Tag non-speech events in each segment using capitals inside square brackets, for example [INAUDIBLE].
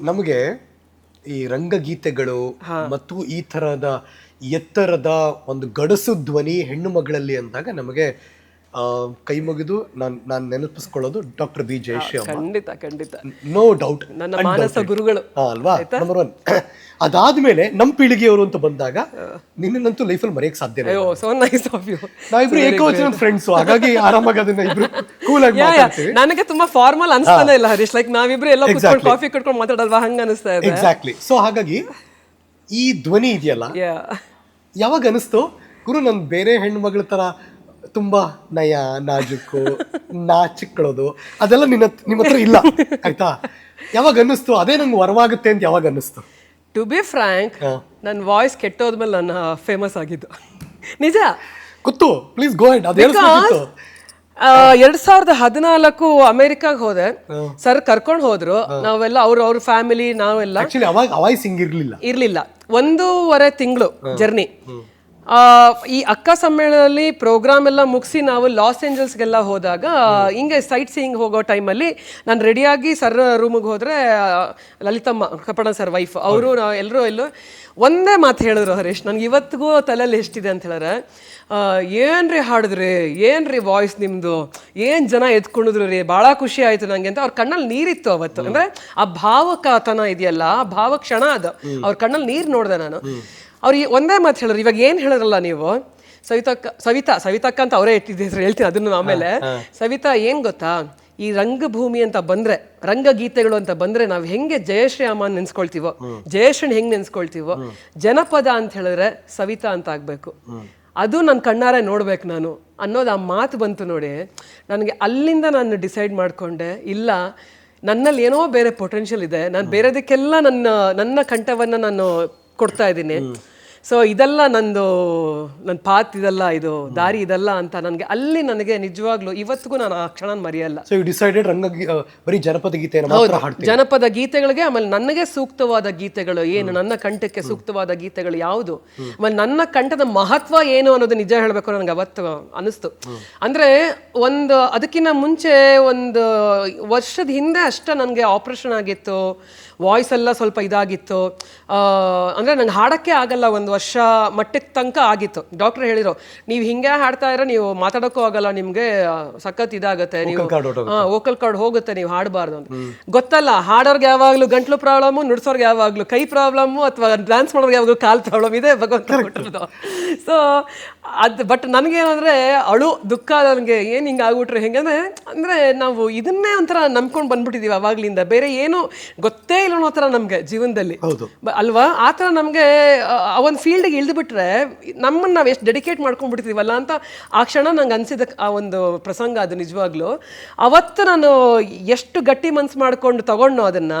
ನಮಗೆ ಈ ರಂಗಗೀತೆಗಳು ಮತ್ತು ಈ ತರಹದ ಎತ್ತರದ ಒಂದು ಗಡಸು ಧ್ವನಿ ಹೆಣ್ಣು ಮಗಳಲ್ಲಿ ಅಂದಾಗ ನಮಗೆ ಕೈ ಮುಗಿದು ನಾನು ನಾನು ನೆನಪಿಸ್ಕೊಳ್ಳೋದು ಡಾಕ್ಟರ್ ಬಿ ಜಯಶ್ರೀ ಅಮ್ಮ. ಖಂಡಿತ ಖಂಡಿತ. ನೋ ಡೌಟ್ ನನ್ನ ಮಾನಸ ಗುರುಗಳು. ಅಲ್ವಾ? ನಂಬರ್ ಒನ್ ಅದಾದ್ಮೇಲೆ ನಮ್ಮ ಪೀಳಿಗೆಯವರು ಅಂತ ಬಂದಾಗ ನಿನ್ನಂತೂ ಲೈಫಲ್ಲಿ ಮರೆಯಕ್ಕೆ ಸಾಧ್ಯ ಇಲ್ಲ. ಅಯ್ಯೋ ಸೋ ನೈಸ್ ಆಫ್ ಯು ನಾವಿಬ್ರು ಏಕವಚನ ಫ್ರೆಂಡ್ಸ್ ಹಾಗಾಗಿ ಆರಾಮಾಗಿ ಅದನ್ನ ಇಬ್ರು ಕೂಲ್ ಆಗಿ ಮಾತಾಡ್ತೀವಿ. ನನಗೆ ತುಂಬಾ ಫಾರ್ಮಲ್ ಅನ್ಸ್ತಾನೆ ಇಲ್ಲ ಹರೀಶ್. ಲೈಕ್ ನಾವಿಬ್ರು ಎಲ್ಲ ಕುತ್ಕೊಂಡು ಕಾಫಿ ಕುಡ್ಕೊಂಡು ಮಾತಾಡಲ್ವಾ? ಹಂಗ ಅನಿಸ್ತಾ ಇದೆ. ಎಕ್ಸಾಕ್ಟ್ಲಿ ಸೊ ಹಾಗಾಗಿ ಈ ಧ್ವನಿ ಇದೆಯಲ್ಲ ಯಾವಾಗ ಅನಿಸ್ತು? ಗುರು ನನ್ ಬೇರೆ ಹೆಣ್ಮಗಳ ಮಗಳ ತರ ತುಂಬಾ ನಯ ನಾಜುಕು ನಾಚಿಕೊಳ್ಳೋದು ಅದೆಲ್ಲ ನಿನ್ನ ನಿಮ್ಮ ಹತ್ರ ಇಲ್ಲ ಆಯ್ತಾ? ಯಾವಾಗ ಅನ್ನಿಸ್ತು? ಅದೇ ನಂಗೆ ವರವಾಗುತ್ತೆ ಅಂತ ಯಾವಾಗ ಅನ್ನಿಸ್ತು? ಟು ಬಿ ಫ್ರಾಂಕ್ ನನ್ನ ವಾಯ್ಸ್ ಕೆಟ್ಟೋದ್ಮೇಲೆ ನಾನು ಫೇಮಸ್ ಆಗಿದ್ದು. ನಿಜ? ಗೊತ್ತು ಪ್ಲೀಸ್ ಗೋ ಹೆಡ್ ಅದೇ ಎರಡ್ ಸಾವಿರದ ಹದಿನಾಲ್ಕು ಅಮೆರಿಕಾಗ ಹೋದೆ. ಸರ್ ಕರ್ಕೊಂಡು ಹೋದ್ರು. ನಾವೆಲ್ಲ ಅವ್ರ ಅವ್ರ ಫ್ಯಾಮಿಲಿ ನಾವೆಲ್ಲ ಆಕ್ಚುಲಿ ಅವಾಗ ಹಿಂಗಿರ್ಲಿಲ್ಲ ಇರ್ಲಿಲ್ಲ. ಒಂದೂವರೆ ತಿಂಗಳು ಜರ್ನಿ ಈ ಅಕ್ಕ ಸಮ್ಮೇಳನದಲ್ಲಿ ಪ್ರೋಗ್ರಾಮ್ ಎಲ್ಲ ಮುಗಿಸಿ ನಾವು ಲಾಸ್ ಏಂಜಲ್ಸ್ಗೆಲ್ಲ ಹೋದಾಗ ಹಿಂಗೆ ಸೈಟ್ ಸೀಯಿಂಗ್ ಹೋಗೋ ಟೈಮಲ್ಲಿ ನಾನು ರೆಡಿಯಾಗಿ ಸರ್ ರೂಮಿಗೆ ಹೋದರೆ ಲಲಿತಮ್ಮ ಕಪಣ ಸರ್ ವೈಫ್ ಅವರು ಎಲ್ಲರೂ ಎಲ್ಲೂ ಒಂದೇ ಮಾತು ಹೇಳಿದ್ರು ಹರೀಶ್ ನನಗೆ ಇವತ್ತಿಗೂ ತಲೆಯಲ್ಲಿ ಎಷ್ಟಿದೆ ಅಂತ ಹೇಳಿದ್ರೆ ಏನು ಏನ್ರಿ ಹಾಡಿದ್ರಿ? ಏನ್ರಿ ವಾಯ್ಸ್ ನಿಮ್ಮದು ಏನ್ ಜನ ಎತ್ಕೊಂಡಿದ್ರು ರೀ? ಭಾಳ ಖುಷಿ ಆಯ್ತು ನನಗೆ ಅಂತ ಅವ್ರ ಕಣ್ಣಲ್ಲಿ ನೀರಿತ್ತು ಅವತ್ತು. ಅಂದ್ರೆ ಆ ಭಾವಕತನ ಇದೆಯಲ್ಲ ಆ ಭಾವ ಕ್ಷಣ ಅದು ಅವ್ರ ಕಣ್ಣಲ್ಲಿ ನೀರು ನೋಡಿದೆ ನಾನು. ಅವ್ರು ಈ- ಒಂದೇ ಮಾತು ಹೇಳಿದ್ರು. ಇವಾಗ ಏನು ಹೇಳಿದ್ರಲ್ಲ ನೀವು? ಸವಿತಕ್ಕ ಸವಿತಾ ಸವಿತಾಕ್ಕ ಅಂತ ಅವರೇ ಇಟ್ಟಿದ್ದ ಹೆಸರು ಹೇಳ್ತೀನಿ ಅದನ್ನು ಆಮೇಲೆ. ಸವಿತಾ ಏನು ಗೊತ್ತಾ? ಈ ರಂಗಭೂಮಿ ಅಂತ ಬಂದ್ರೆ ರಂಗಗೀತೆಗಳು ಅಂತ ಬಂದ್ರೆ ನಾವು ಹೆಂಗೆ ಜಯಶ್ರೀ ಅಮ್ಮ ನೆನ್ಸ್ಕೊಳ್ತೀವೋ ಜಯಶ್ರೀನ್ ಹೆಂಗೆ ನೆನ್ಸ್ಕೊಳ್ತೀವೋ ಜನಪದ ಅಂತ ಹೇಳಿದ್ರೆ ಸವಿತಾ ಅಂತ ಆಗಬೇಕು. ಅದು ನನ್ನ ಕಣ್ಣಾರೆ ನೋಡ್ಬೇಕು ನಾನು ಅನ್ನೋದು ಆ ಮಾತು ಬಂತು ನೋಡಿ. ನನಗೆ ಅಲ್ಲಿಂದ ನಾನು ಡಿಸೈಡ್ ಮಾಡ್ಕೊಂಡೆ ಇಲ್ಲ ನನ್ನಲ್ಲಿ ಏನೋ ಬೇರೆ ಪೊಟೆನ್ಷಿಯಲ್ ಇದೆ. ನಾನು ಬೇರೆದಕ್ಕೆಲ್ಲ ನನ್ನ ನನ್ನ ಕಂಠವನ್ನು ನಾನು ಕೊಡ್ತಾ ಇದ್ದೀನಿ. ಸೊ ಇದೆಲ್ಲ ನಂದು ನನ್ನ ಪಾತ್ ಇದೆಲ್ಲ ಇದು ದಾರಿ ಇದೆಲ್ಲ ಅಂತ ನನಗೆ ಅಲ್ಲಿ ನನಗೆ ನಿಜವಾಗ್ಲೂ ಇವತ್ತಿಗೂ ನಾನು ಆ ಕ್ಷಣ ಮರೆಯಲ್ಲ. ಸೊ ಯು ಡಿಸೈಡೆಡ್ ರಂಗ ಬರೀ ಜನಪದ ಗೀತೆ ಜನಪದ ಗೀತೆಗಳಿಗೆ ಆಮೇಲೆ ನನಗೆ ಸೂಕ್ತವಾದ ಗೀತೆಗಳು ಏನು ನನ್ನ ಕಂಠಕ್ಕೆ ಸೂಕ್ತವಾದ ಗೀತೆಗಳು ಯಾವುದು? ಆಮೇಲೆ ನನ್ನ ಕಂಠದ ಮಹತ್ವ ಏನು ಅನ್ನೋದು ನಿಜ ಹೇಳಬೇಕು ನನಗೆ ಅವತ್ತು ಅನಿಸ್ತು. ಅಂದ್ರೆ ಒಂದು ಅದಕ್ಕಿಂತ ಮುಂಚೆ ಒಂದು ವರ್ಷದ ಹಿಂದೆ ಅಷ್ಟೇ ನನಗೆ ಆಪರೇಷನ್ ಆಗಿತ್ತು. ವಾಯ್ಸ್ ಎಲ್ಲ ಸ್ವಲ್ಪ ಇದಾಗಿತ್ತು. ಅಂದರೆ ಅಂದ್ರೆ ನಂಗೆ ಹಾಡಕ್ಕೆ ಆಗಲ್ಲ ಒಂದು ವರ್ಷ ಮಟ್ಟಕ್ಕೆ ತನಕ ಆಗಿತ್ತು. ಡಾಕ್ಟರ್ ಹೇಳಿದ್ರು ನೀವು ಹಿಂಗೆ ಹಾಡ್ತಾ ಇದ್ರೆ ನೀವು ಮಾತಾಡೋಕ್ಕೂ ಆಗಲ್ಲ ನಿಮಗೆ ಸಖತ್ ಇದಾಗುತ್ತೆ ನೀವು ವೋಕಲ್ ಕಾರ್ಡ್ ಹೋಗುತ್ತೆ ನೀವು ಹಾಡಬಾರ್ದು ಅಂತ. ಗೊತ್ತಲ್ಲ ಹಾಡೋರ್ಗೆ ಯಾವಾಗಲೂ ಗಂಟ್ಲು ಪ್ರಾಬ್ಲಮ್ಮು ನುಡ್ಸೋರ್ಗೆ ಯಾವಾಗಲೂ ಕೈ ಪ್ರಾಬ್ಲಮ್ಮು ಅಥವಾ ಡ್ಯಾನ್ಸ್ ಮಾಡೋರ್ಗೆ ಯಾವಾಗಲೂ ಕಾಲು ಪ್ರಾಬ್ಲಮ್ ಇದೆ ಭಗವಂತ ಕೊಟ್ಟಿರೋದು. ಸೊ ಅದು ಬಟ್ ನನಗೇನಂದರೆ ಅಳು ದುಃಖ ನನಗೆ ಏನು ಹಿಂಗೆ ಆಗ್ಬಿಟ್ರೆ ಹೆಂಗಂದರೆ ಅಂದರೆ ನಾವು ಇದನ್ನೇ ಒಂಥರ ನಂಬ್ಕೊಂಡು ಬಂದ್ಬಿಟ್ಟಿದ್ದೀವಿ ಅವಾಗಲಿಂದ. ಬೇರೆ ಏನು ಗೊತ್ತೇ ಇಲ್ಲ ಅನ್ನೋ ಥರ ನಮಗೆ ಜೀವನದಲ್ಲಿ. ಹೌದು. ಅಲ್ವಾ? ಆ ಥರ ನಮಗೆ ಆ ಒಂದು ಫೀಲ್ಡಿಗೆ ಇಳಿದುಬಿಟ್ರೆ ನಮ್ಮನ್ನು ನಾವು ಎಷ್ಟು ಡೆಡಿಕೇಟ್ ಮಾಡ್ಕೊಂಡ್ಬಿಡ್ತೀವಲ್ಲ ಅಂತ ಆ ಕ್ಷಣ ನಂಗೆ ಅನಿಸಿದ ಆ ಒಂದು ಪ್ರಸಂಗ ಅದು ನಿಜವಾಗ್ಲೂ. ಅವತ್ತು ನಾನು ಎಷ್ಟು ಗಟ್ಟಿ ಮನ್ಸು ಮಾಡ್ಕೊಂಡು ತಗೊಂಡು ಅದನ್ನು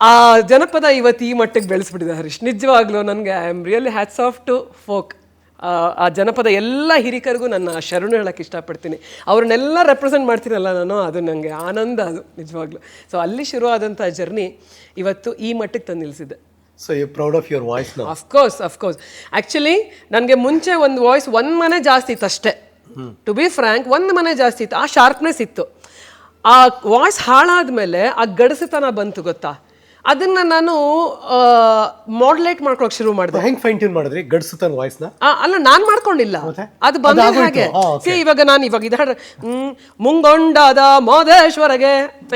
ಆ ಜನಪದ ಇವತ್ತು ಈ ಮಟ್ಟಿಗೆ ಬೆಳೆಸ್ಬಿಟ್ಟಿದೆ ಹರೀಶ್. ನಿಜವಾಗ್ಲೂ ನನಗೆ I am really hats off to folk ಆ ಜನಪದ ಎಲ್ಲ ಹಿರಿಕರಿಗೂ ನನ್ನ ಶರಣು ಹೇಳೋಕ್ಕೆ ಇಷ್ಟಪಡ್ತೀನಿ. ಅವ್ರನ್ನೆಲ್ಲ ರೆಪ್ರೆಸೆಂಟ್ ಮಾಡ್ತೀನಲ್ಲ ನಾನು ಅದು ನನಗೆ ಆನಂದ ಅದು ನಿಜವಾಗ್ಲೂ. ಸೊ ಅಲ್ಲಿ ಶುರುವಾದಂಥ ಜರ್ನಿ ಇವತ್ತು ಈ ಮಟ್ಟಕ್ಕೆ ತಂದು ನಿಲ್ಲಿಸಿದೆ so you proud of your voice of course of course actually ನನಗೆ ಮುಂಚೆ ಒಂದು ವಾಯ್ಸ್ ಒಂದು ಮನೆ ಜಾಸ್ತಿ ಇತ್ತು ಅಷ್ಟೇ. ಟು ಬಿ ಫ್ರ್ಯಾಂಕ್ ಒಂದು ಮನೆ ಜಾಸ್ತಿ ಇತ್ತು. ಆ ಶಾರ್ಪ್ನೆಸ್ ಇತ್ತು. ಆ ವಾಯ್ಸ್ ಹಾಳಾದ್ಮೇಲೆ ಆ ಗಡಸುತನ ಬಂತು ಗೊತ್ತಾ? ಅದನ್ನ ನಾನು ಮಾಡ್ಲೇಟ್ ಮಾಡ್ಕೊಳಕ್ ಶುರು ಮಾಡಿದೆ. ಹೆಂಗ್ ಫೈನ್ ಟ್ಯೂನ್ ಮಾಡಿದ್ರಿ ಗಡ್ಸುತ್ತನ್ ವಾಯ್ಸ್ನ? ಅಲ್ಲ ನಾನ್ ಮಾಡ್ಕೊಂಡಿಲ್ಲ. ಅದು ಬಂದ ಹಾಗೆ. ಸೇ ಇವಾಗ ನಾನು ಇವಾಗ ಇದು ಹಾಡ್ರೆ, ಮುಂಗೊಂಡಾದ ಮೋದೇಶ್ವರಗೆ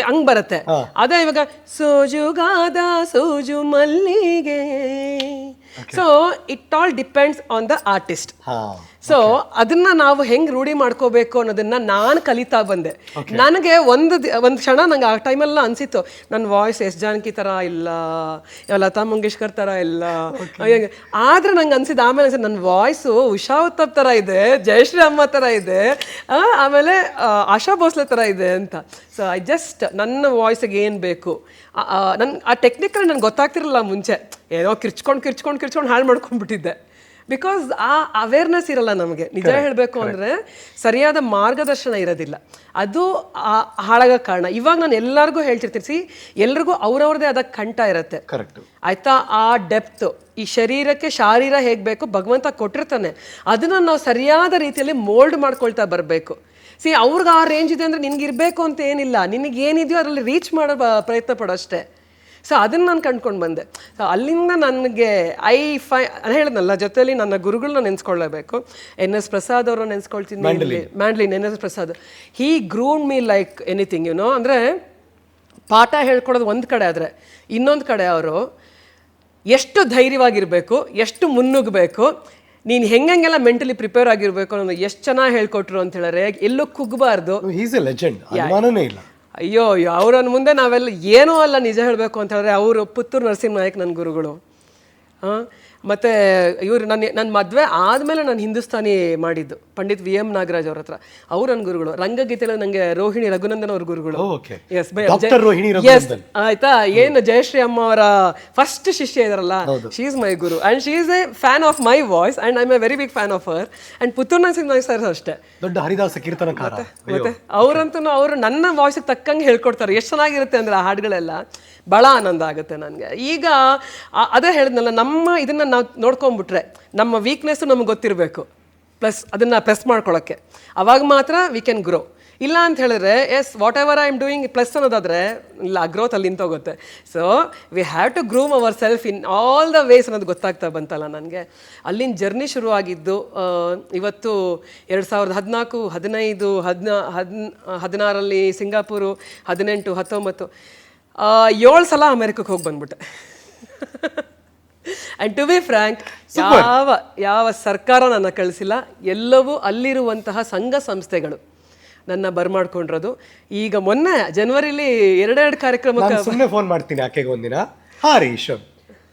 ಹಂಗ್ ಬರುತ್ತೆ. ಅದೇ ಇವಾಗ ಸೋಜುಗಾದ ಸೋಜು ಮಲ್ಲಿಗೆ. So it all depends on the artist so ಅದನ್ನ ನಾವು ಹೆಂಗ್ ರೂಢಿ ಮಾಡ್ಕೋಬೇಕು ಅನ್ನೋದನ್ನ ನಾನು ಕಲಿತಾ ಬಂದೆ. ನನಗೆ ಒಂದು ದಿ- ಒಂದು ಕ್ಷಣ ನಂಗೆ ಆ ಟೈಮೆಲ್ಲ ಅನ್ಸಿತ್ತು ನನ್ನ ವಾಯ್ಸ್ ಎಸ್ ಜಾನಕಿ ತರ ಇಲ್ಲ ಲತಾ ಮಂಗೇಶ್ಕರ್ ತರ ಇಲ್ಲ ಆದ್ರೆ ನಂಗೆ ಅನ್ಸಿದ್ದು ಆಮೇಲೆ ಅನ್ಸಿದ್ದು ನನ್ನ ವಾಯ್ಸು ಉಷಾ ಉತ್ತಪ್ ತರ ಇದೆ ಜಯಶ್ರೀ ಅಮ್ಮ ತರ ಇದೆ ಆಮೇಲೆ ಆಶಾ ಭೋಸ್ಲೆ ತರ ಇದೆ ಅಂತ. ಸೊ ಐ ಜಸ್ಟ್ ನನ್ನ ವಾಯ್ಸಿಗೆ ಏನು ಬೇಕು? ನನ್ನ ಆ ಟೆಕ್ನಿಕಲ್ ನನಗೆ ಗೊತ್ತಾಗ್ತಿರಲಿಲ್ಲ ಮುಂಚೆ. ಏನೋ ಕಿರ್ಚ್ಕೊಂಡು ಕಿರ್ಚ್ಕೊಂಡು ಕಿರ್ಚ್ಕೊಂಡು ಹಾಳು ಮಾಡ್ಕೊಂಡ್ಬಿಟ್ಟಿದ್ದೆ. ಬಿಕಾಸ್ ಆ ಅವೇರ್ನೆಸ್ ಇರಲ್ಲ ನಮಗೆ. ನಿಜ ಹೇಳಬೇಕು ಅಂದರೆ ಸರಿಯಾದ ಮಾರ್ಗದರ್ಶನ ಇರೋದಿಲ್ಲ. ಅದು ಹಾಳಾಗೋ ಕಾರಣ. ಇವಾಗ ನಾನು ಎಲ್ಲರಿಗೂ ಹೇಳ್ತಿರ್ತೀನಿ ಸಿ ಎಲ್ರಿಗೂ ಅವ್ರವ್ರದೇ ಆದ ಕಂಠ ಇರುತ್ತೆ. ಕರೆಕ್ಟ್ ಆಯ್ತಾ? ಆ ಡೆಪ್ತ್ ಈ ಶರೀರಕ್ಕೆ ಶಾರೀರ ಹೇಗೆ ಬೇಕು? ಭಗವಂತ ಕೊಟ್ಟಿರ್ತಾನೆ. ಅದನ್ನು ನಾವು ಸರಿಯಾದ ರೀತಿಯಲ್ಲಿ ಮೋಲ್ಡ್ ಮಾಡ್ಕೊಳ್ತಾ ಬರಬೇಕು. ಸಿ ಅವ್ರಿಗೆ ಆ ರೇಂಜ್ ಇದೆ ಅಂದರೆ ನಿನಗಿರಬೇಕು ಇರಬೇಕು ಅಂತ ಏನಿಲ್ಲ. ನಿನಗೇನಿದೆಯೋ ಅದರಲ್ಲಿ ರೀಚ್ ಮಾಡೋ ಪ್ರಯತ್ನ ಪಡೋ ಅಷ್ಟೇ. ಸೊ ಅದನ್ನು ನಾನು ಕಂಡ್ಕೊಂಡು ಬಂದೆ. ಸೊ ಅಲ್ಲಿಂದ ನನಗೆ ಐ ಫೈ ಹೇಳಿದ್ನಲ್ಲ ಜೊತೆಯಲ್ಲಿ ನನ್ನ ಗುರುಗಳನ್ನ ನೆನೆಸ್ಕೊಳ್ಳೇಬೇಕು. ಎನ್ ಎಸ್ ಪ್ರಸಾದ್ ಅವ್ರನ್ನ ನೆನೆಸ್ಕೊಳ್ತೀನಿ mandolin N S Prasad. He groomed me like anything you know ಅಂದರೆ ಪಾಠ ಹೇಳ್ಕೊಡೋದು ಒಂದು ಕಡೆ ಆದರೆ ಇನ್ನೊಂದು ಕಡೆ ಅವರು ಎಷ್ಟು ಧೈರ್ಯವಾಗಿರಬೇಕು ಎಷ್ಟು ಮುನ್ನುಗ್ಗಬೇಕು ನೀನು ಹೆಂಗೆಲ್ಲ ಮೆಂಟಲಿ ಪ್ರಿಪೇರ್ ಆಗಿರಬೇಕು ಅನ್ನೋದು ಎಷ್ಟು ಚೆನ್ನಾಗಿ ಹೇಳ್ಕೊಟ್ರು ಅಂತ ಹೇಳಿದ್ರೆ ಎಲ್ಲೂ ಕುಗ್ಬಾರ್ದು. ಈಸ್ ಎ ಲೆಜೆಂಡ್ ಇಲ್ಲ. ಅಯ್ಯೋ ಅಯ್ಯೋ, ಅವ್ರನ್ನ ಮುಂದೆ ನಾವೆಲ್ಲ ಏನೂ ಅಲ್ಲ ನಿಜ ಹೇಳಬೇಕು ಅಂತ ಹೇಳಿದ್ರೆ ಅವರು ಪುತ್ತೂರು ನರಸಿಂಹ ನಾಯಕ್ ನನ್ನ ಗುರುಗಳು. ಹಾಂ? ಮತ್ತು ಇವರು ನನ್ನ ನನ್ನ ಮದುವೆ ಆದಮೇಲೆ ನಾನು ಹಿಂದೂಸ್ತಾನಿ ಮಾಡಿದ್ದು ಪಂಡಿತ್ ವಿ ಎಂ ನಾಗರಾಜ್ ಅವ್ರ ಹತ್ರ. ಅವರು ನನ್ನ ಗುರುಗಳು. ರಂಗಗೀತೆಯಲ್ಲ ನನಗೆ ರೋಹಿಣಿ ರಘುನಂದನ್ ಅವ್ರ ಗುರುಗಳು. ಎಸ್ ರೋಹಿಣಿ ಎಸ್ ಆಯ್ತಾ? ಏನು ಜಯಶ್ರೀ ಅಮ್ಮ ಅವರ ಫಸ್ಟ್ ಶಿಷ್ಯ ಇದಾರಲ್ಲ? She is my guru. And she is a fan of my voice and I am a very big fan of our and Puttur Singh sir ಅಷ್ಟೇ. ದೊಡ್ಡ ಹರಿದಾಸ ಕೀರ್ತನಕಾರ ಮತ್ತೆ ಅವರಂತೂ ಅವರು ನನ್ನ ವಾಯ್ಸಿಗೆ ತಕ್ಕಂಗೆ ಹೇಳ್ಕೊಡ್ತಾರೆ. ಎಷ್ಟು ಚೆನ್ನಾಗಿರುತ್ತೆ ಅಂದ್ರೆ ಆ ಹಾಡುಗಳೆಲ್ಲ. ಭಾಳ ಆನಂದ ಆಗುತ್ತೆ ನನಗೆ. ಈಗ ಅದೇ ಹೇಳಿದ್ನಲ್ಲ ನಮ್ಮ ಇದನ್ನ ನಾವು ನೋಡ್ಕೊಂಡ್ಬಿಟ್ರೆ ನಮ್ಮ ವೀಕ್ನೆಸ್ಸು ನಮ್ಗೆ ಗೊತ್ತಿರಬೇಕು. ಪ್ಲಸ್ ಅದನ್ನು ಪ್ರೆಸ್ ಮಾಡ್ಕೊಳ್ಳೋಕ್ಕೆ ಅವಾಗ ಮಾತ್ರ ವಿ ಕ್ಯಾನ್ ಗ್ರೋ ಇಲ್ಲ ಅಂತ ಹೇಳಿದ್ರೆ as whatever I am doing plus ಅನ್ನೋದಾದರೆ, ಇಲ್ಲ ಗ್ರೋತ್ ಅಲ್ಲಿ ನಿಂತೋಗುತ್ತೆ. So we have to groom ourself in all the ways ಅನ್ನೋದು ಗೊತ್ತಾಗ್ತಾ ಬಂತಲ್ಲ ನನಗೆ. ಅಲ್ಲಿನ ಜರ್ನಿ ಶುರುವಾಗಿದ್ದು ಇವತ್ತು ಎರಡು ಸಾವಿರದ ಹದಿನಾಲ್ಕು, ಹದಿನೈದು, ಹದಿನಾ ಹದಿನ ಹದಿನಾರಲ್ಲಿ ಸಿಂಗಾಪುರು, ಹದಿನೆಂಟು, ಹತ್ತೊಂಬತ್ತು ಏಳು ಸಲ ಅಮೆರಿಕಕ್ಕೆ ಹೋಗಿ ಬಂದ್ಬಿಟ್ಟೆ. [LAUGHS] ಆ್ಯಂಡ್ ಟು ಬಿ ಫ್ರ್ಯಾಂಕ್ ಯಾವ ಯಾವ ಸರ್ಕಾರ ನನ್ನ ಕಳಿಸಿಲ್ಲ ಎಲ್ಲವೂ ಅಲ್ಲಿರುವಂತಹ ಸಂಘ ಸಂಸ್ಥೆಗಳು ನನ್ನ ಬರ್ಮಾಡ್ಕೊಂಡಿರೋದು. ಈಗ ಮೊನ್ನೆ ಜನವರಿಲಿ ಎರಡೆರಡು ಕಾರ್ಯಕ್ರಮಕ್ಕೆ ಸುಮ್ಮನೆ ಫೋನ್ ಮಾಡ್ತೀನಿ ಆಕೆಗೆ ಒಂದಿನ. ಹಾ ರೀ ಈಶ್ವರ್.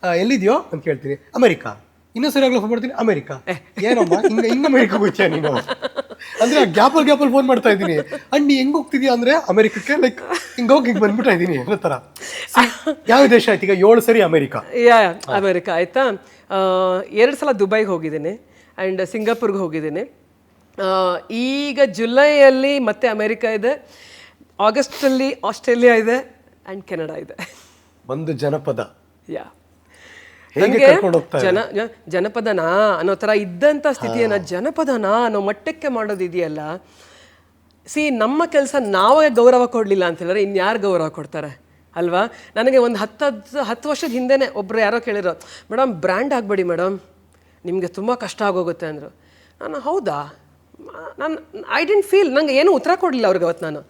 ಆ, ಎಲ್ಲಿದ್ಯೋ ಅಂತ ಕೇಳ್ತೀನಿ. ಅಮೆರಿಕಾ. ಇನ್ನೂ ಸರಿಯಾಗ್ಲೂ ಫೋನ್ ಮಾಡ್ತೀನಿ. ಅಮೆರಿಕಾ. ಏನಮ್ಮ? ಹಿಂಗ ಹಿಂಗ ಅಮೆರಿಕಾ ನೀನು? ಅಂದ್ರೆ ಗ್ಯಾಪಲ್ ಗ್ಯಾಪಲ್ ಫೋನ್ ಮಾಡ್ತಾ ಇದ್ದೀನಿ. ಅಂಡ್ ನೀ ಹೆಂಗ್ ಹೋಗ್ತಿದ್ಯಾ? ಅಂದ್ರೆ ಅಮೆರಿಕಕ್ಕೆ ಲೈಕ್ ಹಿಂಗ್ ಹೋಗಿ ಹಿಂಗ್ ಬಂದ್ಬಿಟ್ಟ ಇದ್ದೀನಿ ಅನ್ನೋ ತರ ಯಾವ ದೇಶ ಆಯ್ತು? ಈಗ ಏಳು ಸರಿ ಅಮೆರಿಕಾ. ಯಾ ಅಮೆರಿಕ ಆಯ್ತಾ? ಎರಡು ಸಲ ದುಬೈಗೆ ಹೋಗಿದ್ದೀನಿ ಆ್ಯಂಡ್ ಸಿಂಗಾಪುರ್ಗೆ ಹೋಗಿದ್ದೀನಿ. ಈಗ ಜುಲೈಯಲ್ಲಿ ಮತ್ತೆ ಅಮೆರಿಕ ಇದೆ ಆಗಸ್ಟಲ್ಲಿ ಆಸ್ಟ್ರೇಲಿಯಾ ಇದೆ ಆ್ಯಂಡ್ ಕೆನಡಾ ಇದೆ. ಒಂದು ಜನಪದ. ಯಾ. ಹೇಗೆ ನನ್ಗೆ ಜನ ಜನಪದನಾ ಅನ್ನೋ ಥರ ಇದ್ದಂಥ ಸ್ಥಿತಿಯನ್ನ ಜನಪದನ ಅನ್ನೋ ಮಟ್ಟಕ್ಕೆ ಮಾಡೋದಿದೆಯಲ್ಲ ಸಿ ನಮ್ಮ ಕೆಲಸ ನಾವೇ ಗೌರವ ಕೊಡಲಿಲ್ಲ ಅಂತ ಹೇಳಿದ್ರೆ ಇನ್ಯಾರು ಗೌರವ ಕೊಡ್ತಾರೆ ಅಲ್ವಾ? ನನಗೆ ಒಂದು ಹತ್ತು ಹತ್ತು ವರ್ಷದ ಹಿಂದೆನೇ ಒಬ್ರು ಯಾರೋ ಕೇಳಿರೋ ಮೇಡಮ್ ಬ್ರ್ಯಾಂಡ್ ಆಗಬೇಡಿ ಮೇಡಮ್ ನಿಮಗೆ ತುಂಬ ಕಷ್ಟ ಆಗೋಗುತ್ತೆ ಅಂದರು. ನಾನು ಹೌದಾ? ನಾನು ಐ ಡೆಂಟ್ ಫೀಲ್ ನಂಗೆ ಏನೂ ಉತ್ತರ ಕೊಡಲಿಲ್ಲ ಅವ್ರಿಗೆ ಅವತ್ತು ನಾನು.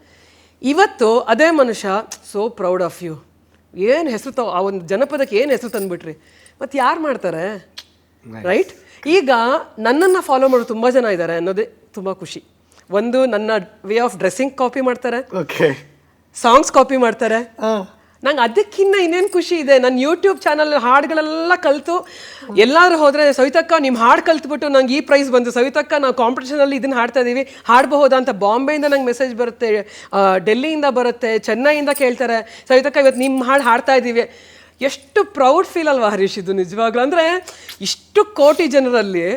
ಇವತ್ತು ಅದೇ ಮನುಷ್ಯ ಸೋ ಪ್ರೌಡ್ ಆಫ್ ಯು ಏನು ಹೆಸರು ತ ಆ ಒಂದು ಜನಪದಕ್ಕೆ ಏನು ಹೆಸರು ತಂದ್ಬಿಟ್ರಿ? ಮತ್ತು ಯಾರು ಮಾಡ್ತಾರೆ? ರೈಟ್ ಈಗ ನನ್ನನ್ನು ಫಾಲೋ ಮಾಡೋ ತುಂಬ ಜನ ಇದ್ದಾರೆ ಅನ್ನೋದೇ ತುಂಬ ಖುಷಿ. ಒಂದು ನನ್ನ ವೇ ಆಫ್ ಡ್ರೆಸ್ಸಿಂಗ್ ಕಾಪಿ ಮಾಡ್ತಾರೆ. ಓಕೆ ಸಾಂಗ್ಸ್ ಕಾಪಿ ಮಾಡ್ತಾರೆ. ನಂಗೆ ಅದಕ್ಕಿಂತ ಇನ್ನೇನು ಖುಷಿ ಇದೆ ನನ್ನ ಯೂಟ್ಯೂಬ್ ಚಾನಲ್ ಹಾಡುಗಳೆಲ್ಲ ಕಲಿತು ಎಲ್ಲರೂ ಹೋದರೆ ಸವಿತಕ್ಕ ನಿಮ್ಮ ಹಾಡು ಕಲ್ತ್ಬಿಟ್ಟು ನಂಗೆ ಈ ಪ್ರೈಸ್ ಬಂತು. ಸವಿತಕ್ಕ ನಾವು ಕಾಂಪಿಟೇಷನಲ್ಲಿ ಇದನ್ನು ಹಾಡ್ತಾ ಇದ್ದೀವಿ ಹಾಡಬಹುದಾ ಅಂತ ಬಾಂಬೆಯಿಂದ ನಂಗೆ ಮೆಸೇಜ್ ಬರುತ್ತೆ ಡೆಲ್ಲಿಯಿಂದ ಬರುತ್ತೆ ಚೆನ್ನೈಯಿಂದ ಕೇಳ್ತಾರೆ. ಸವಿತಕ್ಕ ಇವತ್ತು ನಿಮ್ಮ ಹಾಡು ಹಾಡ್ತಾ ಇದ್ದೀವಿ ಎಷ್ಟು ಪ್ರೌಡ್ ಫೀಲ್ ಅಲ್ವಾ ಹರೀಶ್ ಇದು ನಿಜವಾಗ್ಲೂ? ಅಂದರೆ ಇಷ್ಟು ಕೋಟಿ ಜನರಲ್ಲಿ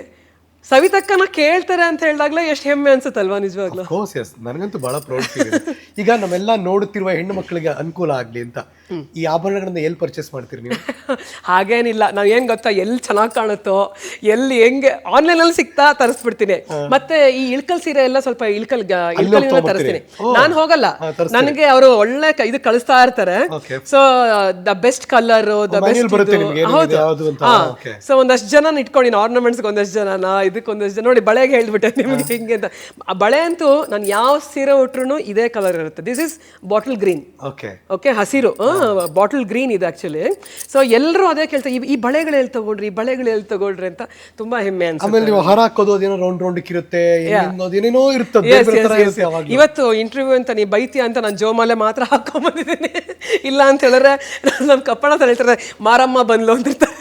ಸವಿತಕ್ಕನ ಕೇಳ್ತಾರೆ ಅಂತ ಹೇಳಿದಾಗಲೇ ಎಷ್ಟು ಹೆಮ್ಮೆ ಅನ್ಸುತ್ತಲ್ವಾ ನಿಜವಾಗ್ಲೂ? ಕೋರ್ಸ್ ಎಸ್ ನನಗಂತೂ ಬಹಳ ಪ್ರೌಡ್ ಫೀಲ್ ಈಗ ನಮ್ಮೆಲ್ಲ ನೋಡುತ್ತಿರುವ ಹೆಣ್ಣು ಮಕ್ಕಳಿಗೆ ಅನುಕೂಲ ಆಗಲಿ ಅಂತ. ಈ ಆಭರಣಗಳನ್ನ ಎಲ್ಲಿ ಪರ್ಚೇಸ್ ಮಾಡ್ತೀರಿ ನೀವು? [LAUGHS] ಹಾಗೇನಿಲ್ಲ. ನಾವ್ ಏನ್ ಗೊತ್ತಾ ಎಲ್ಲಿ ಚೆನ್ನಾಗಿ ಕಾಣುತ್ತೋ ಎಲ್ಲಿ ಹೆಂಗೆ ಆನ್ಲೈನ್ ಅಲ್ಲಿ ಸಿಗ್ತಾ ತರಿಸ್ಬಿಡ್ತೀನಿ. ಮತ್ತೆ ಈ ಇಳ್ಕಲ್ ಸೀರೆ ಎಲ್ಲ ಸ್ವಲ್ಪ ಇಳ್ಕಲ್ ಇಳ್ಕಲ್ ತರಿಸ್ತೀನಿ. ನಾನು ಹೋಗಲ್ಲ. ನನಗೆ ಅವರು ಒಳ್ಳೆ ಇದು ಕಳಿಸ್ತಾ ಇರ್ತಾರೆ. So the best colour the best ಹೌದು. ಸೊ ಒಂದಷ್ಟು ಜನ ಇಟ್ಕೊಂಡಿನ ಆರ್ನಮೆಂಟ್ಸ್ ಒಂದಷ್ಟು ಜನ ಇದಕ್ಕೆ ಒಂದಷ್ಟು ಜನ. ನೋಡಿ ಬಳೆಗೆ ಹೇಳ್ಬಿಟ್ಟೆ ನಿಮ್ಗೆ ಹಿಂಗೆ ಅಂತ. ಬಳೆ ಅಂತೂ ನಾನು ಯಾವ ಸೀರೆ ಉಟ್ರು ಇದೇ ಕಲರ್ ಇರುತ್ತೆ. This is bottle green okay okay ಹಸಿರು. ಬಾಟಲ್ ಗ್ರೀನ್ ಇದೆ ಆಕ್ಚುಲಿ ಸೊ ಎಲ್ಲರೂ ಅದೇ ಕೇಳ್ತಾರೆ ಈ- ಈ ಬಳೆಗಳು ಎಲ್ಲಿ ತಗೊಂಡ್ರಿ? ಈ ಬಳೆಗಳು ಎಲ್ಲಿ ತಗೊಂಡ್ರಿ ಅಂತ ತುಂಬಾ ಹೆಮ್ಮೆ ಅನ್ಸುತ್ತೆ. ಆಮೇಲೆ ನೀವು ಹರ ಹಾಕೋದು ಅದೇನೋ ರೌಂಡ್ ರೌಂಡ್ ಇರುತ್ತೆ ಏನೇನೋ. ಇರುತ್ತೆ. ಇವತ್ತು ಇಂಟರ್ವ್ಯೂ ಅಂತ ನೀ ಬೈತಿ ಅಂತ ನಾನು ಜೋಮಾಲೆ ಮಾತ್ರ ಹಾಕೊಂಡ್ಬಂದಿದ್ದೀನಿ ಇಲ್ಲ ಅಂತ ಹೇಳಿದ್ರೆ ನಮ್ಮ ಕಪ್ಪಣ ಅಂತ ಹೇಳ್ತಾರೆ ಮಾರಮ್ಮ ಬಂದ್ಲು ಅಂತಿರ್ತಾರೆ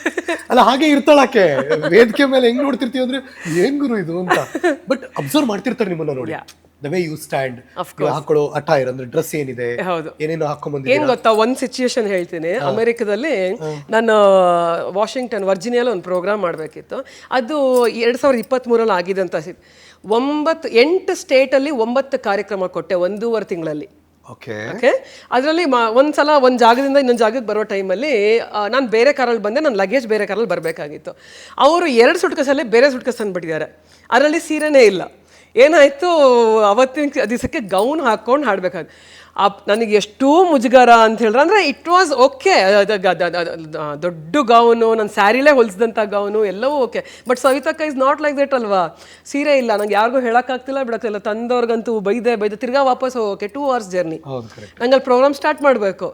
ಅಲ್ಲ ಹಾಗೆ ಇರ್ತಾಳಕ್ಕೆ ವೇದಿಕೆ ಮೇಲೆ ಹೆಂಗ್ ನೋಡ್ತಿರ್ತೀವಿ ಅಂದ್ರೆ ಏನ್ ಗುರು ಇದು ಅಂತ. ಬಟ್ ಅಬ್ಸರ್ವ್ ಮಾಡ್ತಿರ್ತಾರೆ ನಿಮ್ಮನ್ನ ನೋಡಿ. ದ ವೇ ಯು ಸ್ಟ್ಯಾಂಡ್ ಹಾಕೊಳ್ಳೋ ಅಟೈರ್ ಅಂದ್ರೆ ಡ್ರೆಸ್ ಏನಿದೆ ಹೌದು. ಏನೇನೋ ಹಾಕೊಂಡ್ ಏನ್ ಗೊತ್ತಾ ಒಂದ್ ಸಿಚುಯೇಷನ್ ಹೇಳ್ತೀನಿ. ಅಮೆರಿಕದಲ್ಲಿ ನಾನು ವಾಷಿಂಗ್ಟನ್ ವರ್ಜಿನಿಯಲ್ಲಿ ಒಂದು ಪ್ರೋಗ್ರಾಮ್ ಮಾಡಬೇಕಿತ್ತು. ಅದು ಎರಡ್ ಸಾವಿರದ ಇಪ್ಪತ್ತ್ ಮೂರಲ್ಲಿ ಆಗಿದೆ ಅಂತ ಒಂಬತ್ತು ಎಂಟು ಸ್ಟೇಟಲ್ಲಿ ಒಂಬತ್ತು ಕಾರ್ಯಕ್ರಮ ಕೊಟ್ಟೆ ಒಂದೂವರೆ ತಿಂಗಳಲ್ಲಿ. ಓಕೆ. ಓಕೆ? ಅದರಲ್ಲಿ ಒಂದ್ಸಲ ಒಂದು ಜಾಗದಿಂದ ಇನ್ನೊಂದು ಜಾಗಕ್ಕೆ ಬರೋ ಟೈಮಲ್ಲಿ ನಾನು ಬೇರೆ ಕಾರಲ್ಲಿ ಬಂದೆ ನನ್ನ ಲಗೇಜ್ ಬೇರೆ ಕಾರಲ್ಲಿ ಬರಬೇಕಾಗಿತ್ತು. ಅವರು ಎರಡು ಸುಟ್ಕಸಲ್ಲಿ ಬೇರೆ ಸುಟ್ಕಸ್ ತಂದ್ಬಿಟ್ಟಿದ್ದಾರೆ. ಅದರಲ್ಲಿ ಸೀರೆನೇ ಇಲ್ಲ. ಏನಾಯಿತು ಅವತ್ತಿನ ದಿವಸಕ್ಕೆ ಗೌನ್ ಹಾಕ್ಕೊಂಡು ಹಾಡಬೇಕಾಗಿ ನನಗೆ ಎಷ್ಟೂ ಮುಜುಗರ ಅಂತ ಹೇಳಿದ್ರೆ ಅಂದರೆ ಇಟ್ ವಾಸ್ ಓಕೆ ದೊಡ್ಡ ಗೌನು ನನ್ನ ಸ್ಯಾರಿಲೇ ಹೊಲಿಸಿದಂಥ ಗೌನು ಎಲ್ಲವೂ ಓಕೆ ಬಟ್ ಸವಿತಕ್ಕ ಇಸ್ ನಾಟ್ ಲೈಕ್ ದಟ್ ಅಲ್ವಾ? ಸೀರೆ ಇಲ್ಲ ನಂಗೆ ಯಾರಿಗೂ ಹೇಳೋಕ್ಕಾಗ್ತಿಲ್ಲ ಬಿಡೋಕ್ಕಿಲ್ಲ ತಂದವ್ರಿಗಂತೂ ಬೈದೆ ಬೈದೆ ತಿರ್ಗಾ ವಾಪಸ್ ಹೋಗೋಕೆ ಟೂ ಅವರ್ಸ್ ಜರ್ನಿ ಹೌದು ಕರೆಕ್ಟ್ ನಂಗೆ ಅಲ್ಲಿ ಪ್ರೋಗ್ರಾಮ್ ಸ್ಟಾರ್ಟ್ ಮಾಡಬೇಕು.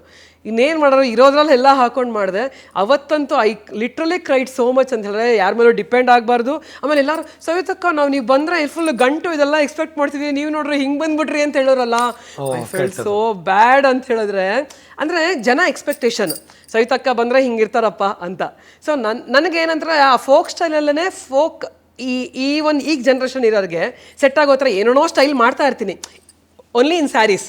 ಇನ್ನೇನು ಮಾಡೋರು ಇರೋದ್ರಲ್ಲಿ ಎಲ್ಲ ಹಾಕೊಂಡು ಮಾಡಿದೆ. ಅವತ್ತಂತೂ I literally cried so much ಅಂತ ಹೇಳಿದ್ರೆ ಯಾರ ಮೇಲೂ ಡಿಪೆಂಡ್ ಆಗಬಾರ್ದು. ಆಮೇಲೆ ಎಲ್ಲರೂ ಸವಿತಕ್ಕ ನಾವು ನೀವು ಬಂದರೆ ಫುಲ್ ಗಂಟು ಇದೆಲ್ಲ ಎಕ್ಸ್ಪೆಕ್ಟ್ ಮಾಡ್ತಿದ್ವಿ. ನೀವು ನೋಡ್ರಿ ಹಿಂಗೆ ಬಂದ್ಬಿಟ್ರಿ ಅಂತ ಹೇಳೋರಲ್ಲ. ಐ ಫೆಲ್ ಸೋ ಬ್ಯಾಡ್ ಅಂತ ಹೇಳಿದ್ರೆ ಅಂದರೆ ಜನ ಎಕ್ಸ್ಪೆಕ್ಟೇಷನ್ ಸವಿತಕ್ಕ ಬಂದರೆ ಹಿಂಗಿರ್ತಾರಪ್ಪ ಅಂತ. ಸೊ ನನ್ ನನಗೇನಂದ್ರೆ ಆ ಫೋಕ್ ಸ್ಟೈಲಲ್ಲೇ ಫೋಕ್ ಈ ಈ ಒಂದು ಈಗ ಜನ್ರೇಷನ್ ಇರೋರಿಗೆ ಸೆಟ್ ಆಗೋ ಥರ ಏನೇನೋ ಸ್ಟೈಲ್ ಮಾಡ್ತಾ ಇರ್ತೀನಿ. ಓನ್ಲಿ ಇನ್ ಸ್ಯಾರೀಸ್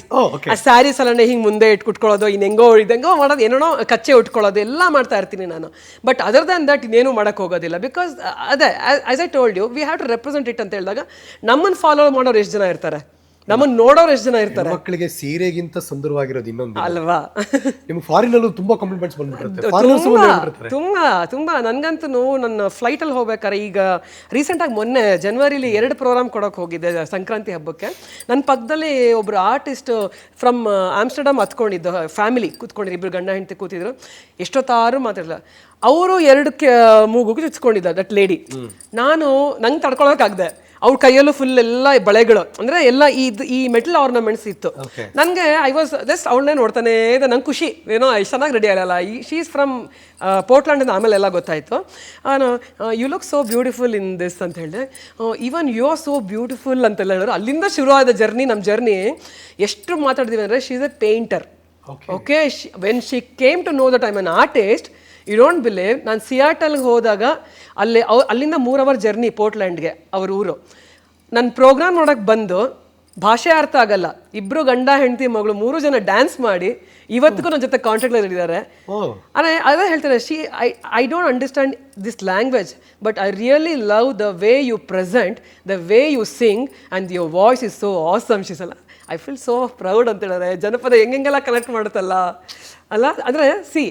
ಆ ಸ್ಯಾರೀಸ್ ಅಲ್ಲೇ ಹಿಂಗೆ ಮುಂದೆ ಇಟ್ಕುಟ್ಕೊಳ್ಳೋದು ಇನ್ನು ಹೆಂಗೋ ಇದಂಗೋ ಮಾಡೋದು ಏನೇನೋ ಕಚ್ಚೆ ಉಟ್ಕೊಳ್ಳೋದು ಎಲ್ಲ ಮಾಡ್ತಾ ಇರ್ತೀನಿ ನಾನು. ಬಟ್ ಅದರ್ ದನ್ ದಟ್ ಇನ್ನೇನು ಮಾಡೋಕ್ಕೆ ಹೋಗೋದಿಲ್ಲ. ಬಿಕಾಸ್ ಅದೇ as I told you we have to represent it ಅಂತ ಹೇಳಿದಾಗ ನಮ್ಮನ್ನು ಫಾಲೋ ಮಾಡೋರು ಎಷ್ಟು ಜನ ಇರ್ತಾರೆ? ನಮ್ಮನ್ನು ನೋಡೋರು ಎಷ್ಟು ಜನ ಇರ್ತಾರೆ? ಮಕ್ಕಳಿಗೆ ಸೀರೆಗಿಂತ ಸುಂದರವಾಗಿರೋದು ಇನ್ನೊಂದು ಅಲ್ವಾ? ನಿಮ್ಗೆ ಫಾರಿನ್ ಅಲ್ಲೂ ತುಂಬಾ ಕಾಂಪ್ಲಿಮೆಂಟ್ಸ್ ಬಂದ್ಬಿಟ್ಟಿರುತ್ತೆ. ತುಂಬಾ ತುಂಬಾ ನನ್ಗಂತೂ ನನ್ನ ಫ್ಲೈಟಲ್ಲಿ ಹೋಗ್ಬೇಕಾರೆ ಈಗ ರೀಸೆಂಟ್ ಆಗಿ ಮೊನ್ನೆ ಜನವರಿಲಿ ಎರಡು ಪ್ರೋಗ್ರಾಮ್ ಕೊಡೋಕೆ ಹೋಗಿದ್ದೆ ಸಂಕ್ರಾಂತಿ ಹಬ್ಬಕ್ಕೆ. ನನ್ನ ಪಕ್ಕದಲ್ಲಿ ಒಬ್ರು ಆರ್ಟಿಸ್ಟ್ ಫ್ರಮ್ ಆಮ್ಸ್ಟರ್ಡಮ್ ಹತ್ಕೊಂಡಿದ್ದು ಫ್ಯಾಮಿಲಿ ಕೂತ್ಕೊಂಡಿದ್ರು ಇಬ್ರು ಗಂಡ ಹೆಂಡತಿ ಕೂತಿದ್ರು. ಎಷ್ಟೊತ್ತಾರು ಮಾತಾಡಲ್ಲ ಅವರು ಎರಡು ಮೂಗು ಚುಚ್ಕೊಂಡಿದ್ದ ದಟ್ ಲೇಡಿ ನಾನು ನಂಗೆ ತಡ್ಕೊಳಕ್ಕಾಗ್ದೆ. ಅವ್ರ ಕೈಯಲ್ಲೂ ಫುಲ್ ಎಲ್ಲ ಬಳೆಗಳು. ಅಂದ್ರೆ ಎಲ್ಲ ಈ ಈ ಮೆಟಲ್ ಆರ್ನಮೆಂಟ್ಸ್ ಇತ್ತು. ನನಗೆ ಐ ವಾಸ್ ಜಸ್ಟ್ ಅವಳನ್ನೇ ನೋಡ್ತಾನೆ ಇದೆ ನಂಗೆ ಖುಷಿ. ಏನೋ ಐ ಚೆನ್ನಾಗಿ ರೆಡಿ ಆಗಲ್ಲ ಈ ಶೀ ಈಸ್ ಫ್ರಮ್ ಪೋರ್ಟ್ಲ್ಯಾಂಡ್ ಆಮೇಲೆ ಎಲ್ಲ ಗೊತ್ತಾಯಿತು. ನಾನು you look so beautiful in this ಅಂತ ಹೇಳಿದೆ. Even you are so beautiful ಅಂತೆಲ್ಲ ಹೇಳಿದ್ರು. ಅಲ್ಲಿಂದ ಶುರು ಆದ ಜರ್ನಿ ನಮ್ಮ ಜರ್ನಿ ಎಷ್ಟು ಮಾತಾಡಿದೀವಿ ಅಂದರೆ she is a painter okay when she came to know that I am artist you don't believe ನಾನು ಸಿಯಾಟಲ್ಗೆ ಹೋದಾಗ ಅಲ್ಲಿ ಅವ್ ಅಲ್ಲಿಂದ ಮೂರು ಅವರ್ ಜರ್ನಿ ಪೋರ್ಟ್ಲ್ಯಾಂಡ್ಗೆ ಅವ್ರ ಊರು. ನನ್ನ ಪ್ರೋಗ್ರಾಮ್ ನೋಡೋಕ್ಕೆ ಬಂದು ಭಾಷೆ ಅರ್ಥ ಆಗಲ್ಲ. ಇಬ್ಬರು ಗಂಡ ಹೆಂಡತಿ ಮಗಳು ಮೂರು ಜನ ಡ್ಯಾನ್ಸ್ ಮಾಡಿ ಇವತ್ತಿಗೂ ನನ್ನ ಜೊತೆ ಕಾಂಟ್ಯಾಕ್ಟ್ ಇದ್ದಾರೆ. ಅದೇ ಹೇಳ್ತಾರೆ she I I don't understand this language but I really love the way you present the way you sing and your voice is so awesome ಶಿಸಲ್ಲ I feel so proud ಅಂತ ಹೇಳಿದ್ರೆ ಜನಪದ ಹೆಂಗೆಲ್ಲ ಕನೆಕ್ಟ್ ಮಾಡುತ್ತಲ್ಲ. ಅಲ್ಲ ಅಂದರೆ see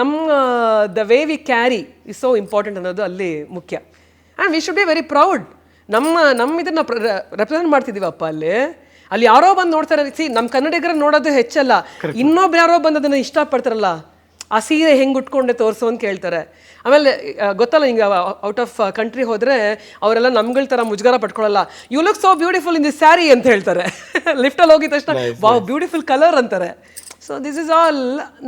ನಮ್ಮ the way we carry is so important ಅನ್ನೋದು ಅಲ್ಲಿ ಮುಖ್ಯ. And we should be very proud ನಮ್ಮ ನಮ್ಮ ಇದನ್ನ ರೆಪ್ರೆಸೆಂಟ್ ಮಾಡ್ತಿದ್ದೀವಪ್ಪ ಅಲ್ಲಿ. ಅಲ್ಲಿ ಯಾರೋ ಬಂದು ನೋಡ್ತಾರೆ ಸಿ ನಮ್ಮ ಕನ್ನಡಿಗರ ನೋಡೋದು ಹೆಚ್ಚಲ್ಲ. ಇನ್ನೊಬ್ರು ಯಾರೋ ಬಂದು ಅದನ್ನು ಇಷ್ಟಪಡ್ತಾರಲ್ಲ. ಆ ಸೀರೆ ಹೆಂಗೆ ಉಟ್ಕೊಂಡೆ ತೋರಿಸು ಅಂತ ಕೇಳ್ತಾರೆ. ಆಮೇಲೆ ಗೊತ್ತಲ್ಲ ಹಿಂಗೆ ಔಟ್ ಆಫ್ ಕಂಟ್ರಿ ಹೋದರೆ ಅವರೆಲ್ಲ ನಮ್ಗಳ ಥರ ಮುಜುಗರ ಪಟ್ಕೊಳ್ಳಲ್ಲ you look so beautiful in this sari ಅಂತ ಹೇಳ್ತಾರೆ. [LAUGHS] ಲಿಫ್ಟಲ್ಲಿ ಹೋಗಿದ ತಕ್ಷಣ ವಾವ್ ಬ್ಯೂಟಿಫುಲ್ ಕಲರ್ ಅಂತಾರೆ. ಸೊ ದಿಸ್ ಇಸ್ ಆಲ್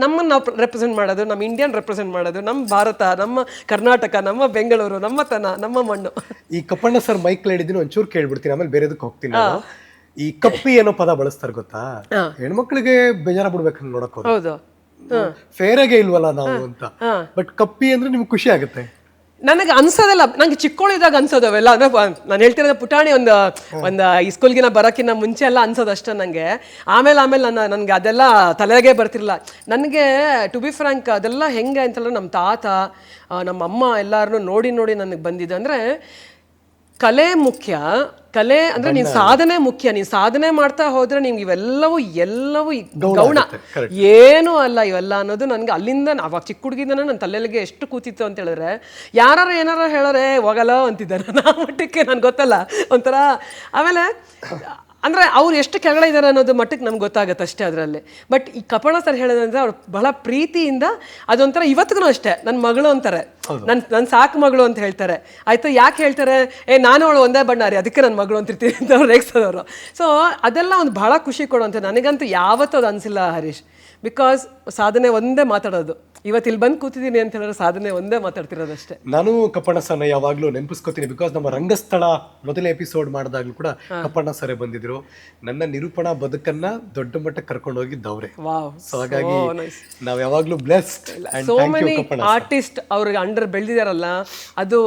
ನಮ್ಮನ್ನು ನಾವು ರೆಪ್ರೆಸೆಂಟ್ ಮಾಡೋದು ನಮ್ಮ ಇಂಡಿಯನ್ ರೆಪ್ರೆಸೆಂಟ್ ಮಾಡೋದು ನಮ್ಮ ಭಾರತ ನಮ್ಮ ಕರ್ನಾಟಕ ನಮ್ಮ ಬೆಂಗಳೂರು ನಮ್ಮ ತನ ನಮ್ಮ ಮಣ್ಣು. ಈ ಕಪ್ಪಣ್ಣ ಸರ್ ಮೈಕ್ ಹೇಳಿದ್ದೀನಿ ಒಂಚೂರು ಕೇಳ್ಬಿಡ್ತೀನಿ ಆಮೇಲೆ ಬೇರೆದಕ್ಕೆ ಹೋಗ್ತೀನಿ ಈ ಕಪ್ಪಿ ಅನ್ನೋ ಪದ ಬಳಸ್ತಾರೆ ಗೊತ್ತಾ? ಹೆಣ್ಮಕ್ಳಿಗೆ ಬೇಜಾರ ಬಿಡ್ಬೇಕು ನೋಡಕ್ಕೆ ಹೌದು. ಫೇರಾಗೆ ಇಲ್ವಲ್ಲ ನಾವು ಅಂತ. ಬಟ್ ಕಪ್ಪಿ ಅಂದ್ರೆ ನಿಮ್ಗೆ ಖುಷಿ ಆಗುತ್ತೆ. ನನಗೆ ಅನ್ಸೋದಲ್ಲ ನಂಗೆ ಚಿಕ್ಕೋಳಿದಾಗ ಅನ್ಸೋದು ಅವೆಲ್ಲ ಅಂದ್ರೆ ನಾನು ಹೇಳ್ತಿರೋದು ಪುಟಾಣಿ ಒಂದು ಒಂದು ಈ ಸ್ಕೂಲ್ಗಿನ ಬರೋಕ್ಕಿಂತ ಮುಂಚೆ ಎಲ್ಲ ಅನ್ಸೋದು ಅಷ್ಟೇ ನನಗೆ ಆಮೇಲೆ ಆಮೇಲೆ ನನ್ನ ನನಗೆ ಅದೆಲ್ಲ ತಲೆಗೆ ಬರ್ತಿರಲಿಲ್ಲ. ನನಗೆ ಟು ಬಿ ಫ್ರ್ಯಾಂಕ್ ಅದೆಲ್ಲ ಹೆಂಗೆ ಅಂತಂದ್ರೆ ನಮ್ಮ ತಾತ ನಮ್ಮ ಅಮ್ಮ ಎಲ್ಲರನ್ನೂ ನೋಡಿ ನೋಡಿ ನನಗೆ ಬಂದಿದೆ ಅಂದರೆ ಕಲೆ ಮುಖ್ಯ ಕಲೆ ಅಂದ್ರೆ ನೀನ್ ಸಾಧನೆ ಮುಖ್ಯ. ನೀನ್ ಸಾಧನೆ ಮಾಡ್ತಾ ಹೋದ್ರೆ ನಿಮ್ಗೆ ಇವೆಲ್ಲವೂ ಎಲ್ಲವೂ ಗೌಣ ಏನು ಅಲ್ಲ ಇವೆಲ್ಲ ಅನ್ನೋದು ನನ್ಗೆ ಅಲ್ಲಿಂದ ಅವಾಗ ಚಿಕ್ಕ ಹುಡುಗಿಂದ ನನ್ನ ತಲೆಲಿಗೆ ಎಷ್ಟು ಕೂತಿತ್ತು ಅಂತ ಹೇಳಿದ್ರೆ ಯಾರು ಏನಾರ ಹೇಳೋರೆ ಹೋಗಲ್ಲ ಅಂತಿದ್ದಾರೆ. [LAUGHS] ನಾ ಮಟ್ಟಕ್ಕೆ ನನ್ಗೆ ಗೊತ್ತಲ್ಲ. ಒಂಥರ ಆಮೇಲೆ ಅಂದ್ರೆ ಅವ್ರು ಎಷ್ಟು ಕೆಳಗಡೆ ಇದ್ದಾರೆ ಅನ್ನೋದು ಮಟ್ಟಕ್ಕೆ ನಮ್ಗೆ ಗೊತ್ತಾಗುತ್ತೆ ಅಷ್ಟೇ ಅದರಲ್ಲಿ. ಬಟ್ ಈ ಕಪಣ ಸರ್ ಹೇಳೋದಂದ್ರೆ ಅವ್ರು ಬಹಳ ಪ್ರೀತಿಯಿಂದ ಅದೊಂಥರ ಇವತ್ತಿಗೂ ಅಷ್ಟೇ ನನ್ನ ಮಗಳು ಅಂತಾರೆ. ನನ್ನ ನನ್ನ ಸಾಕು ಮಗಳು ಅಂತ ಹೇಳ್ತಾರೆ. ಆಯಿತು ಯಾಕೆ ಹೇಳ್ತಾರೆ? ಏ ನಾನು ಅವಳು ಒಂದೇ ಬಣ್ಣ ರೀ ಅದಕ್ಕೆ ನನ್ನ ಮಗಳು ಅಂತಿರ್ತೀನಿ ಅಂತ ಅವ್ರು ರೇಗಿಸೋದವರು. ಸೊ ಅದೆಲ್ಲ ಒಂದು ಭಾಳ ಖುಷಿ ಕೊಡುವಂಥ ನನಗಂತೂ ಯಾವತ್ತೂ ಅದು ಅನಿಸಿಲ್ಲ ಹರೀಶ್. ಬಿಕಾಸ್ ಸಾಧನೆ ಒಂದೇ ಮಾತಾಡೋದು. ಇವತ್ತು ಇಲ್ಲಿ ಬಂದು ಕೂತಿದ್ದೀನಿ ಅಂತ ಹೇಳಿದ್ರೆ ಸಾಧನೆ ಒಂದೇ ಮಾತಾಡ್ತಿರೋದಷ್ಟೇ. ನಾನು ಕಪ್ಪಣ್ಣ ಸರ್ನ ಯಾವಾಗಲೂ ನೆನಪಿಸ್ಕೋತೀನಿ ಬಿಕಾಸ್ ನಮ್ಮ ರಂಗಸ್ಥಳ ಮೊದಲ ಎಪಿಸೋಡ್ ಮಾಡಿದಾಗ್ಲೂ ಕೂಡ ಕಪ್ಪಣ್ಣ ಸರೇ ಬಂದಿದ್ರು. ನನ್ನ ನಿರೂಪಣಾ ಬದುಕನ್ನ ದೊಡ್ಡ ಮಟ್ಟ ಕರ್ಕೊಂಡು ಹೋಗಿದ್ದವ್ರೆ. ವಾವ್ ಸೊ ಹಾಗಾಗಿ ನಾವ್ ಯಾವಾಗ್ಲೂ ಬ್ಲೆಸ್ಡ್ ಸೋ ಮೆನಿ ಆರ್ಟಿಸ್ಟ್ ಅವ್ರಿಗೆ ಅಂಡರ್ ಬೆಳೆದಿದಾರಲ್ಲ ಅದು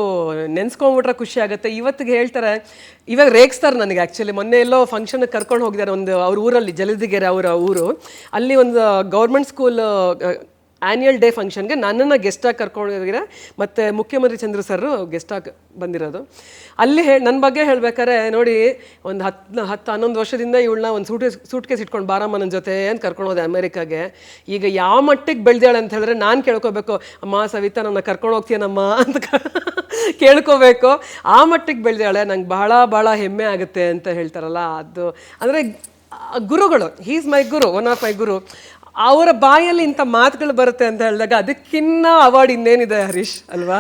ನೆನ್ಸ್ಕೊಂಡ್ಬಿಟ್ರೆ ಖುಷಿ ಆಗುತ್ತೆ. ಇವತ್ತಿಗೆ ಹೇಳ್ತಾರೆ ಇವಾಗ ರೇಗಿಸ್ತಾರೆ ನನಗೆ ಆ್ಯಕ್ಚುಲಿ ಮೊನ್ನೆ ಎಲ್ಲೋ ಫಂಕ್ಷನ್ ಕರ್ಕೊಂಡು ಹೋಗಿದ್ದಾರೆ ಒಂದು ಅವ್ರ ಊರಲ್ಲಿ ಜಲದಿಗೆರೆ ಅವರ ಊರು. ಅಲ್ಲಿ ಒಂದು ಗೌರ್ಮೆಂಟ್ ಸ್ಕೂಲ್ ಆ್ಯನ್ಯಲ್ ಡೇ ಫಂಕ್ಷನ್ಗೆ ನನ್ನನ್ನು ಗೆಸ್ಟಾಗಿ ಕರ್ಕೊಂಡು ಹೋಗಿದ್ರೆ ಮತ್ತು ಮುಖ್ಯಮಂತ್ರಿ ಚಂದ್ರ ಸರ್ ಗೆಸ್ಟಾಗಿ ಬಂದಿರೋದು. ಅಲ್ಲಿ ಹೇಳಿ ನನ್ನ ಬಗ್ಗೆ ಹೇಳ್ಬೇಕಾದ್ರೆ ನೋಡಿ, ಒಂದು ಹತ್ತು ಹತ್ತು, ಹನ್ನೊಂದು ವರ್ಷದಿಂದ ಇವಳನ್ನ ಒಂದು ಸೂಟ್ ಸೂಟ್ ಕೇಸ್ ಇಟ್ಕೊಂಡು ಬಾರಮ್ಮನ ಜೊತೆ ಅಂತ ಕರ್ಕೊಂಡು ಹೋದೆ ಅಮೇರಿಕಾಗೆ. ಈಗ ಯಾವ ಮಟ್ಟಿಗೆ ಬೆಳೆದಾಳೆ ಅಂತ ಹೇಳಿದ್ರೆ ನಾನು ಕೇಳ್ಕೋಬೇಕು, ಅಮ್ಮ, ಸವಿತಾ ನನ್ನ ಕರ್ಕೊಂಡು ಹೋಗ್ತೀಯನಮ್ಮ ಅಂತ ಕೇಳ್ಕೋಬೇಕು. ಆ ಮಟ್ಟಿಗೆ ಬೆಳೆದಾಳೆ ನಂಗೆ ಬಹಳ ಬಹಳ ಹೆಮ್ಮೆ ಆಗುತ್ತೆ ಅಂತ ಹೇಳ್ತಾರಲ್ಲ, ಅದು. ಅಂದರೆ ಗುರುಗಳು he's my guru one of my guru ಅವರ ಬಾಯಲ್ಲಿ ಇಂಥ ಮಾತುಗಳು ಬರುತ್ತೆ ಅಂತ ಹೇಳಿದಾಗ ಅದಕ್ಕಿನ್ನ ಅವಾರ್ಡ್ ಇನ್ನೇನಿದೆ ಹರೀಶ್ ಅಲ್ವಾ?